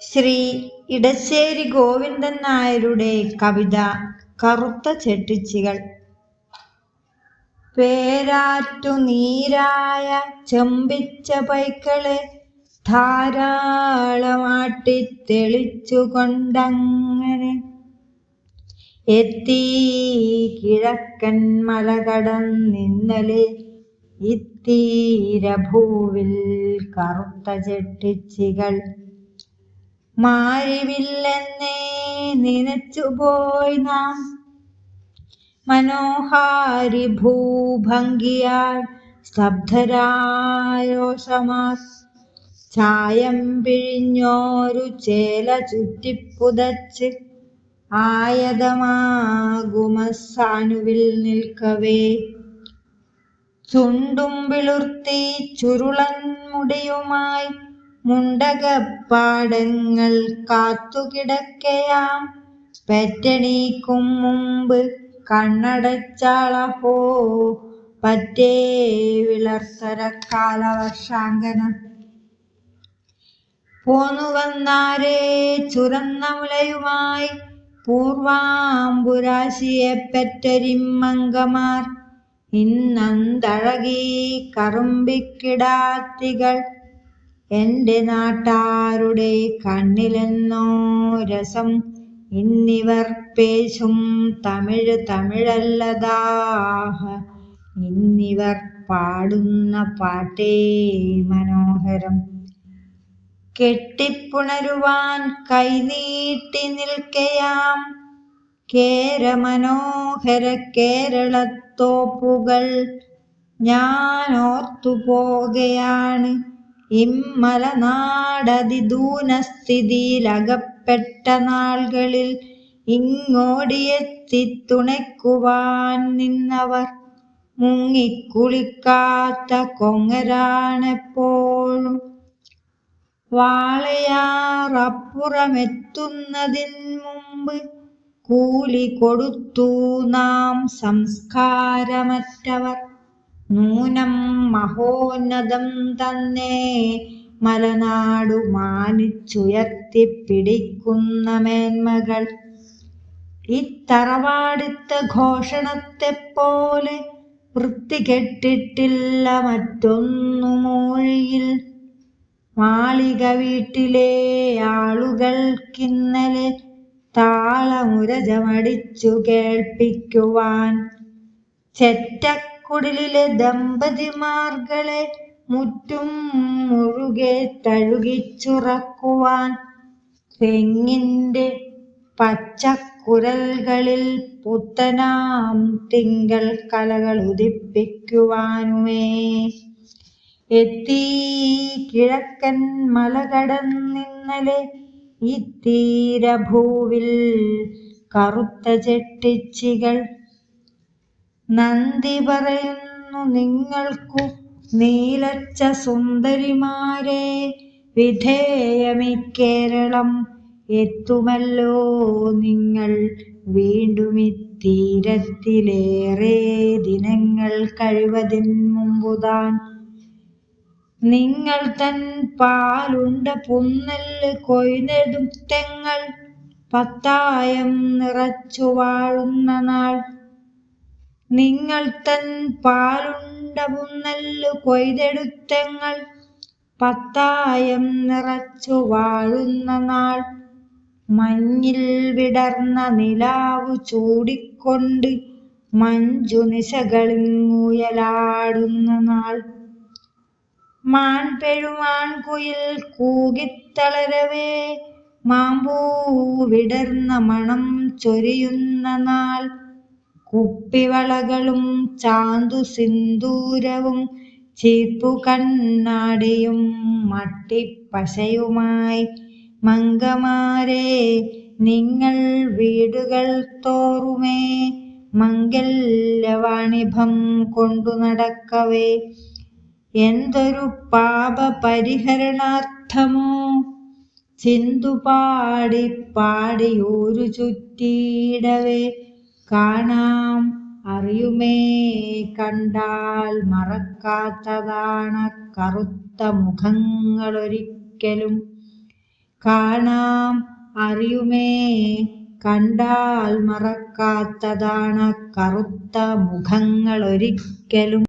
ശ്രീ ഇടശ്ശേരി ഗോവിന്ദൻ നായരുടെ കവിത കറുത്ത ചെട്ടിച്ചികൾ. പേരാറ്റു നീരായ ചെമ്പിച്ച പൈക്കളെ ധാരാളമാട്ടി തെളിച്ചുകൊണ്ടങ്ങനെ എത്തി കിഴക്കൻ മല കടന്നിന്നലെ ഇത്തീരഭൂവിൽ കറുത്ത ചെട്ടിച്ചികൾ. മാരിവില്ലെന്നേ നനച്ചുപോയി നാം. മനോഹാരി ഭൂഭംഗിയാൽ സ്തബ്ധരായോഷമാർ ചായം പിഴിഞ്ഞോരു ചേല ചുറ്റിപ്പുതച്ച് ആയതമാകുമസാനുവിൽ നിൽക്കവേ. ചുണ്ടും വിളുർത്തി ചുരുളൻ മുടിയുമായി മുണ്ടകപ്പാടങ്ങൾ കാത്തുകിടക്കയാം. പെറ്റണീക്കും മുമ്പ് കണ്ണടച്ചാളഹോ പറ്റേ വിളർത്തര കാലവർഷാങ്കനം. പോന്നുവന്നാരേ ചുരന്ന മുലയുമായി പൂർവാംബുരാശിയെ പെറ്റരിമ്മങ്കമാർ. ഇന്നന്തഴകി കറുമ്പിക്കിടാത്തികൾ എന്റെ നാട്ടാരുടെ കണ്ണിലെന്നോ രസം ഇന്നിവർ പേശും തമിഴ് തമിഴല്ലതാഹ. ഇന്നിവർ പാടുന്ന പാട്ടേ മനോഹരം. കെട്ടിപ്പുണരുവാൻ കൈനീട്ടി നിൽക്കയാം. കേരമനോഹര കേരളത്തോപ്പുകൾ ഞാൻ ഓർത്തുപോകയാണ് ഇമ്മലനാടതിദൂനസ്ഥിതിയിലകപ്പെട്ട നാളുകളിൽ ഇങ്ങോടിയെത്തി തുണയ്ക്കുവാൻ നിന്നവർ. മുങ്ങിക്കുളിക്കാത്ത കൊങ്ങരാണെപ്പോഴും വാളയാറപ്പുറമെത്തുന്നതിന് മുമ്പ് കൂലി കൊടുത്തു നാം സംസ്കാരമറ്റവർ. നൂനം മഹോന്നതം തന്നെ മലനാടു മാനിച്ചുയർത്തിപ്പിടിക്കുന്ന മേന്മകൾ. ഇത്തറവാടിത്ത ഘോഷണത്തെപ്പോലെ വൃത്തികെട്ടിട്ടില്ല മറ്റൊന്നു മൂഴിയിൽ. മാളിക വീട്ടിലെ ആളുകൾക്കിന്നലെ താളമുരജമടിച്ചു കേൾപ്പിക്കുവാൻ. ചെറ്റക്കുടിലിലെ ദമ്പതിമാർകളെ മുറ്റും മുഴുകെ തഴുകിച്ചുറക്കുവാൻ തെങ്ങിന്റെ പച്ചക്കുരൽകളിൽ പുത്തനാം തിങ്കൾ കലകൾ ഉദിപ്പിക്കുവാനുമേ. എത്തി കിഴക്കൻ മല കടന്നിന്നലെ ഈ തീരഭൂവിൽ കറുത്ത ചെട്ടിച്ചികൾ നന്ദി പറയുന്നു നിങ്ങൾക്കു നീലച്ച സുന്ദരിമാരെ. വിധേയമി കേരളം എത്തുമല്ലോ നിങ്ങൾ വീണ്ടും തീരത്തിലേറെ ദിനങ്ങൾ കഴിവതിൻ മുമ്പുതാൻ. നിങ്ങൾ തൻ പാലുണ്ട പുന്നൽ കൊയ്തെടുത്തെങ്ങൾ പത്തായം നിറച്ചു വാഴുന്ന നാൾ നിങ്ങൾ തൻ പാലുണ്ടവുന്നല്ലു കൊയ്തെടുത്തങ്ങൾ. പത്തായം നിറച്ചു വാഴുന്ന നാൾ മഞ്ഞിൽ വിടർന്ന നിലാവു ചൂടിക്കൊണ്ട് മഞ്ജു നിശകളിങ്ങുയലാടുന്ന നാൾ. മാൺപെഴുമാൺകുയിൽ കൂകിത്തളരവേ മാമ്പൂ വിടർന്ന മണം ചൊരിയുന്ന നാൾ. കുപ്പിവളകളും ചാന്തു സിന്ദൂരവും ചീപ്പു കണ്ണാടിയും മട്ടിപ്പശയുമായി. മങ്കമാരെ നിങ്ങൾ വീടുകൾ തോറുമേ മംഗല്യവാണിഭം കൊണ്ടു നടക്കവേ. എന്തൊരു പാപ പരിഹരണാർത്ഥമോ ചിന്തു പാടി പാടി ഒരു ചുറ്റിയിടവേ. കാണാം. അറിയുമേ കണ്ടാൽ മറക്കാത്തതാണ് കറുത്ത മുഖങ്ങളൊരിക്കലും. കാണാം അറിയുമേ കണ്ടാൽ മറക്കാത്തതാണ് കറുത്ത മുഖങ്ങളൊരിക്കലും.